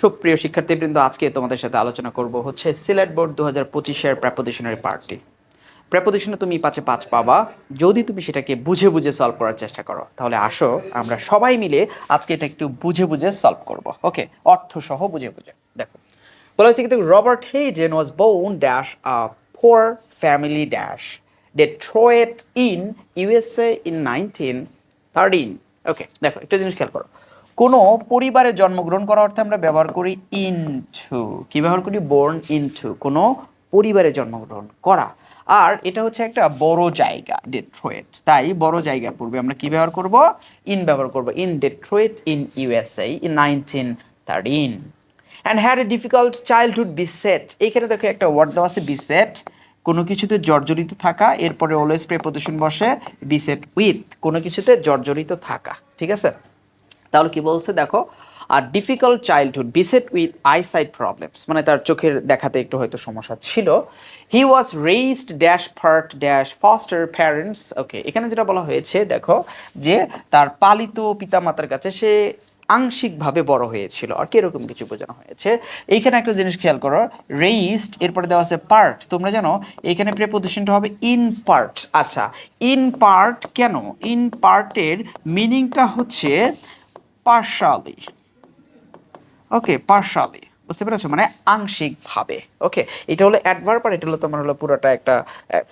সুপ্রিয় শিক্ষার্থীবৃন্দ, আজকে তোমাদের সাথে আলোচনা করব হচ্ছে সিলেট বোর্ড দু হাজার পঁচিশের প্রেপোজিশনারি পার্টটি প্রেপোজিশনে তুমি পাঁচে পাঁচ পাবা। যদি তুমি সেটাকে বুঝে বুঝে সলভ করার চেষ্টা করো, তাহলে আসো, আমরা সবাই মিলে আজকে এটা একটু বুঝে বুঝে সলভ করব। ওকে অর্থ সহ বুঝে বুঝে। দেখো। বলা হয়েছে কিন্তু Robert Hayden was born dash a poor family dash Detroit in USA in nineteen thirteen okay দেখো, একটা জিনিস খেয়াল করো। কোনো পরিবারে জন্মগ্রহণ করা অর্থে আমরা ব্যবহার করি ইনটু কি ব্যবহার করি? বোর্ন ইনটু কোনো পরিবারে জন্মগ্রহণ করা। আর এটা হচ্ছে একটা বড় জায়গা ডেট্রয়েট তাই বড় জায়গার পূর্বে আমরা কি ব্যবহার করব? ইন ব্যবহার করব। In Detroit in USA in nineteen thirteen and had a difficult childhood beset এইখানে দেখো একটা ওয়ার্ড দেওয়া আছে বিসেট কোনো কিছুতে জর্জরিত থাকা, এরপরে অলওয়েজ প্রেপোজিশন বসে বিসেট উইথ কোনো কিছুতে জর্জরিত থাকা। ঠিক আছে? তাহলে কি বলছে, দেখো আর difficult childhood beset with eyesight problems মানে তার চোখের দেখাতে একটু হয়তো সমস্যা ছিল। He was raised dash part dash foster parents okay এখানে যেটা বলা হয়েছে, দেখো, যে তার পালিত পিতামাতার কাছে সে আংশিকভাবে বড় হয়েছিল। আর কি এরকম কিছু বোঝানো হয়েছে। এইখানে একটা জিনিস খেয়াল করো রেইজড এরপরে দেওয়া আছে পার্ট তোমরা জানো, এখানে প্রেপোজিশনটা হবে ইন পার্ট আচ্ছা ইন পার্ট কেন? ইন পার্টের মিনিংটা হচ্ছে পার্শালি ওকে পার্শালি বুঝতে পেরেছ? মানে আংশিকভাবে। ওকে এটা হলো অ্যাডভার্ব আর এটা হলো তোমার হলো পুরোটা একটা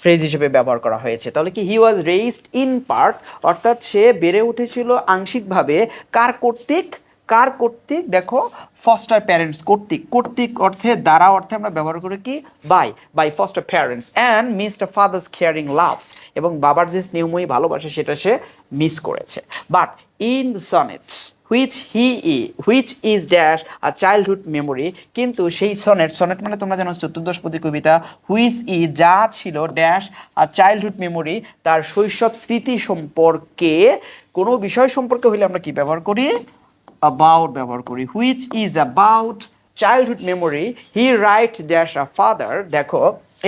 ফ্রেজ হিসেবে ব্যবহার করা হয়েছে। তাহলে কি? He was raised in part অর্থাৎ সে বেড়ে উঠেছিল আংশিকভাবে কার কর্তৃক? কার কর্তৃক? দেখো ফস্টার প্যারেন্টস কর্তৃক। কর্তৃক অর্থে, দ্বারা অর্থে আমরা ব্যবহার করি কি? By by foster parents and missed father's caring love এবং বাবার যে স্নেহময়ী ভালোবাসে, সেটা সে মিস করেছে। But in the sonnets which he E which is dash a childhood memory কিন্তু সেই সনেট সনেট মানে তোমরা জানো চতুর্দশপতি কবিতা হুইচ ই যা ছিল ড্যাশ আ চাইল্ডহুড মেমোরি তার শৈশব স্মৃতি সম্পর্কে কোনো বিষয় সম্পর্কে হলে আমরা কি ব্যবহার করি? অ্যাবাউট ব্যবহার করি। Which is about childhood memory he write dash a father দেখো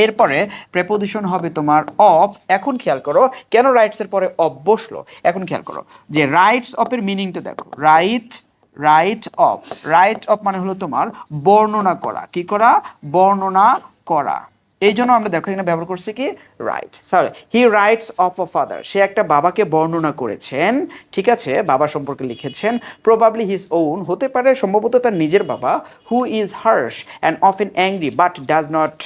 এরপরে প্রেপোজিশন হবে তোমার অফ এখন খেয়াল করো, কেন রাইটস এর পরে অফ বসল? এখন খেয়াল করো, যে রাইটস অফের মিনিংটা দেখো। Write write of write of মানে হলো তোমার বর্ণনা করা। কি করা? বর্ণনা করা। এই জন্য আমরা দেখো এখানে ব্যবহার করছি কি? Write sorry he writes of a father সে একটা বাবাকে বর্ণনা করেছেন, ঠিক আছে? বাবা সম্পর্কে লিখেছেন। প্রবাবলি হিজ ওন হতে পারে সম্ভবত তার নিজের বাবা who is harsh and of an angry but does not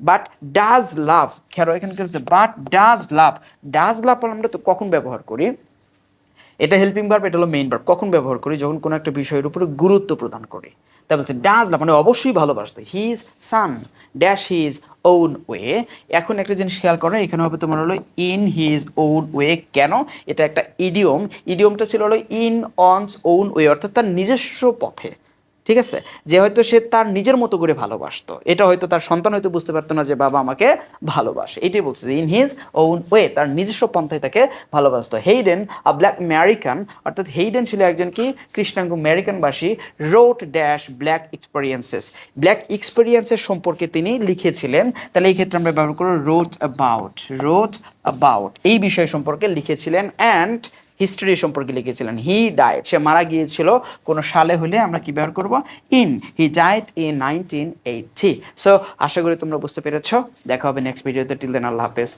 but does love খেয়াল এখানে কি হচ্ছে? But does love does love আমরা তো কখন ব্যবহার করি? এটা হেল্পিং ভার্ব এটা হলো মেইন ভার্ব কখন ব্যবহার করি? যখন কোনো একটা বিষয়ের উপরে গুরুত্ব প্রদান করি। তা বলছে ডাজ লাভ মানে অবশ্যই ভালোবাসতো। His son dash his own way এখন একটা জিনিস খেয়াল করো, এখানে হবে তোমার হলো ইন হিজ ওন ওয়ে কেন? এটা একটা ইডিয়ম ইডিয়মটা ছিল হলো ইন অনস ওন ওয়ে অর্থাৎ তার নিজস্ব পথে। ঠিক আছে? যে হয়তো সে তার নিজের মতো করে ভালোবাসতো। এটা হয়তো তার সন্তান হয়তো বুঝতে পারতো না যে বাবা আমাকে ভালোবাসে। এটাই বলছে যে ইন হিজ ওন ওয়ে তার নিজস্ব পন্থায় তাকে ভালোবাসতো। হেইডেন আ ব্ল্যাক আমেরিকান অর্থাৎ হেইডেন ছিল একজন কি? কৃষ্ণাঙ্গ আমেরিকানবাসী wrote dash black experiences black এক্সপেরিয়েন্সের সম্পর্কে তিনি লিখেছিলেন। তাহলে এই ক্ষেত্রে আমরা ব্যবহার করব রোট অ্যাবাউট রোট অ্যাবাউট এই বিষয় সম্পর্কে লিখেছিলেন অ্যান্ড হিস্ট্রি সম্পর্কে লিখেছিলেন। হি ডায়েট সে মারা গিয়েছিল। কোনো সালে হলে আমরা কি ব্যবহার করব? In he died in nineteen eighty so আশা করি তোমরা বুঝতে পেরেছ। দেখা হবে নেক্সট ভিডিওতে টিল দেন আল্লাহ হাফেজ।